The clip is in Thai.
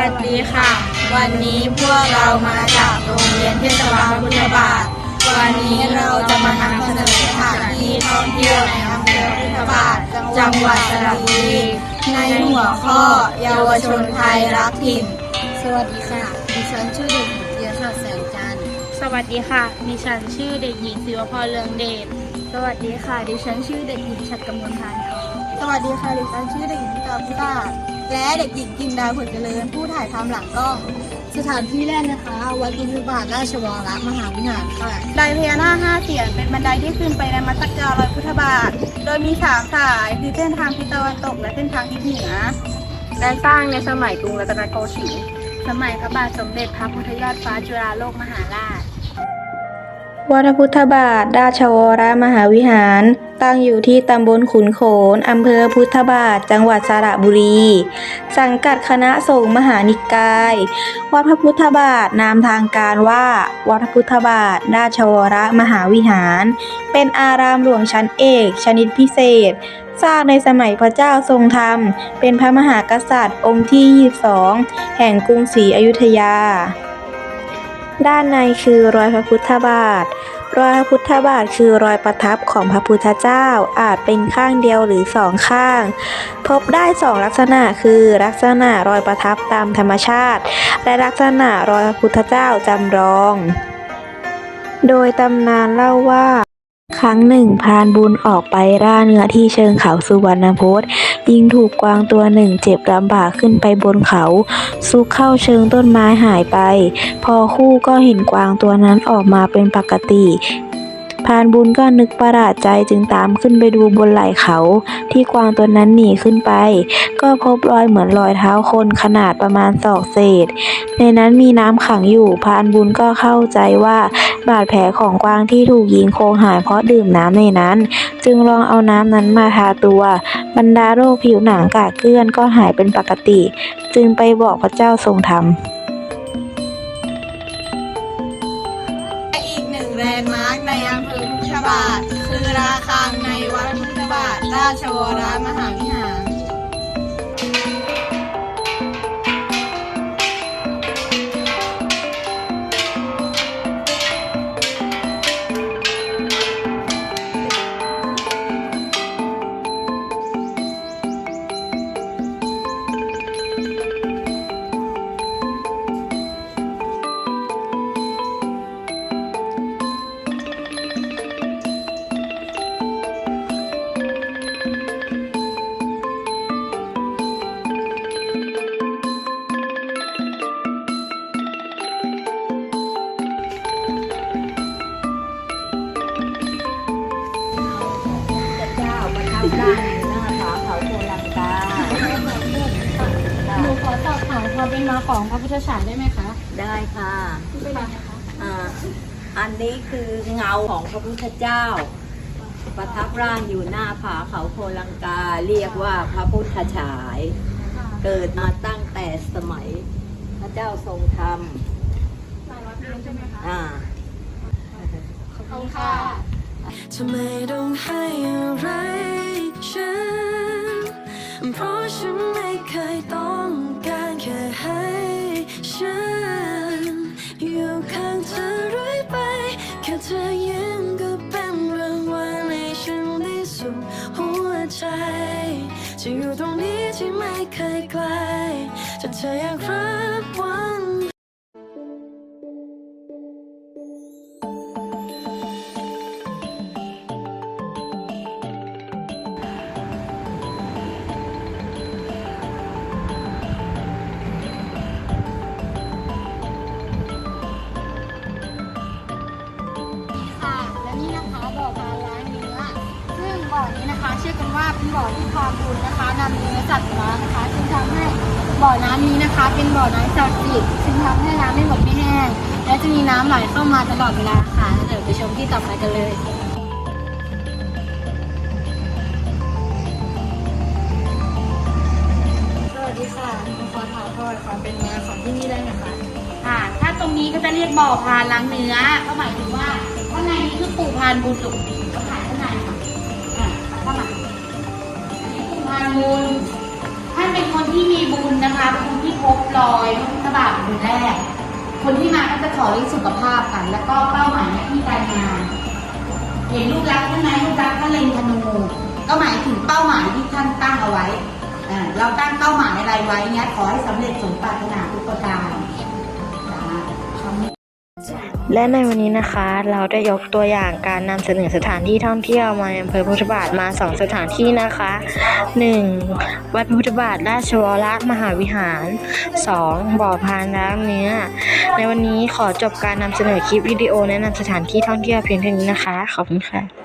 วัสดีค่ะ วันนี้พวกเรามาจากโรงเรียนเทศบาลพุทธบาท วันนี้เราจะมานำเสนอสถานที่ท่องเที่ยวในอำเภอพุทธบาทจังหวัดสระบุรีในหัวข้อเยาวชนไทยรักถิ่น สวัสดีค่ะ ดิฉันชื่อเด็กหญิงเทียร์แสงจันทร์สวัสดีค่ะ ดิฉันชื่อเด็กหญิงศิวพรเลืองเดช สวัสดีค่ะ ดิฉันชื่อเด็กหญิงชัดกำมลพันธ์สวัสดีค่ะ ดิฉันชื่อเด็กหญิงกาพุตา และเด็กหญิงกินดาผลเจริญ ผู้ถ่ายทำหลังกล้อง สถานที่แรกนะคะ วัดพุทธบาทราชวรมหาวิหารค่ะไดพญานาคห้าเสียนเป็นบันไดที่ขึ้นไปในมัสยิดรอยพุทธบาท โดยมีสามสายคือเส้นทางทิศตะวันตก และเส้นทางทิศเหนือและสร้างในสมัยกรุงรัตนโกสินทร์สมัยพระบาทสมเด็จพระพุทธยอดฟ้าจุฬาโลกมหาราชวัดพุทธบาทราชวรมหาวิหาร ตั้งอยู่ที่ตำบลขุนโขนอำเภอพุทธบาท จังหวัดสระบุรี สังกัดคณะสงฆ์มหานิกาย วัดพระพุทธบาทนามทางการว่า วัดพระพุทธบาทราชวรมหาวิหาร เป็นอารามหลวงชั้นเอก ชนิดพิเศษ สร้างในสมัยพระเจ้าทรงธรรม เป็นพระมหากษัตริย์องค์ที่ 22 แห่งกรุงศรีอยุธยา ด้านในคือรอยพระพุทธบาท รอยพระพุทธบาทคือรอยประทับของพระพุทธเจ้าอาจเป็นข้างเดียวหรือสองข้าง พบได้สองลักษณะคือลักษณะรอยประทับตามธรรมชาติ และลักษณะรอยพระพุทธเจ้าจำลอง โดยตำนานเล่าว่า ครั้งหนึ่งพรานบุญออกไปล่าเนื้อที่เชิงเขาสุวรรณพจน์ ยิงถูกกวางตัวหนึ่งเจ็บลำบากขึ้นไปบนเขา ซุกเข้าเชิงต้นไม้หายไป พอคู่ก็เห็นกวางตัวนั้นออกมาเป็นปกติ พานบุญก็นึกประหลาดใจจึงตามขึ้นไปดูบนไหล่เขา ที่กวางตัวนั้นหนีขึ้นไป ก็พบรอยเหมือนรอยเท้าคนขนาดประมาณศอกเศษ ในนั้นมีน้ำขังอยู่ พานบุญก็เข้าใจว่าบาดแผลของกวางที่ถูกยิงโคงหายเพราะดื่มน้ำในนั้น จึงลองเอาน้ำนั้นมาทาตัว บรรดาโรคผิวหนังกากเกลื่อนก็หายเป็นปกติ จึงไปบอกพระเจ้าทรงธรรม ชวรมหาวิหาร จ้าประทับร่างหน้าผาเขาโคลังกาหนูขอสอบถามความเป็นมาของพระพุทธฉายได้ไหมคะ ได้ค่ะอ่าอันนี้คือเงาของพระพุทธเจ้า ประทับร่างอยู่หน้าผาเขาโคลังกาเรียกว่าพระพุทธฉาย เกิดมาตั้งแต่สมัยพระเจ้าทรงธรรมอ่าขอบคุณค่ะทำไมต้องให้อะไรฉันเพราะ ฉันไม่เคยต้องการแค่ให้ฉัน อยู่ข้างเธอเรื่อยไป แค่เธอยิ้มก็เป็นรางวัลให้ฉันได้สุขหัวใจจะอยู่ตรงนี้ที่ไม่เคยไกลถ้าเธออยากรับ บ่อนี้นะคะเชื่อกันว่าเป็นบ่อที่ความบุญนะคะนำเนื้อสัตว์มานะคะจึงทำให้บ่อน้ำนี้นะคะ เป็นบ่อน้ำศักดิ์สิทธิ์ซึ่งทำให้น้ำไม่หมดไม่แห้งและจะมีน้ำไหลเข้ามาตลอดเวลาค่ะแล้วเดี๋ยวไปชมที่ต่อไปกันเลยสวัสดีค่ะขอถามประวัติความเป็นมาของที่นี่ได้ไหมคะค่ะถ้าตรงนี้ก็จะเรียกบ่อพานล้างเนื้อก็หมายถึงว่าข้างในนี้คือปู่พานบุญหลวง บุญ ท่านเป็นคนที่มีบุญนะคะ เป็นคนที่พบรอยพระพุทธบาทเป็นแรก คนที่มาก็จะขอเรื่องสุขภาพกัน แล้วก็เป้าหมายหน้าที่การงาน เห็นรูปลักท่านไหมรูปลักท่านเล็งธนู ก็หมายถึงเป้าหมายที่ท่านตั้งเอาไว้ เราตั้งเป้าหมายอะไรไว้เนี้ยขอให้สำเร็จสมปรารถนาทุกประการจ้าคำนี้ และในวันนี้นะคะเราได้ยกตัวอย่างการนำเสนอสถานที่ท่องเที่ยวมาในอำเภอพุทธบาทมาสองสถานที่นะคะ 1. วัดพุทธบาทราชวรมหาวิหาร 2. บ่อพานล้างเนื้อ ในวันนี้ขอจบการนำเสนอคลิปวิดีโอแนะนำสถานที่ท่องเที่ยวเพียงเท่านี้นะคะ ขอบคุณค่ะ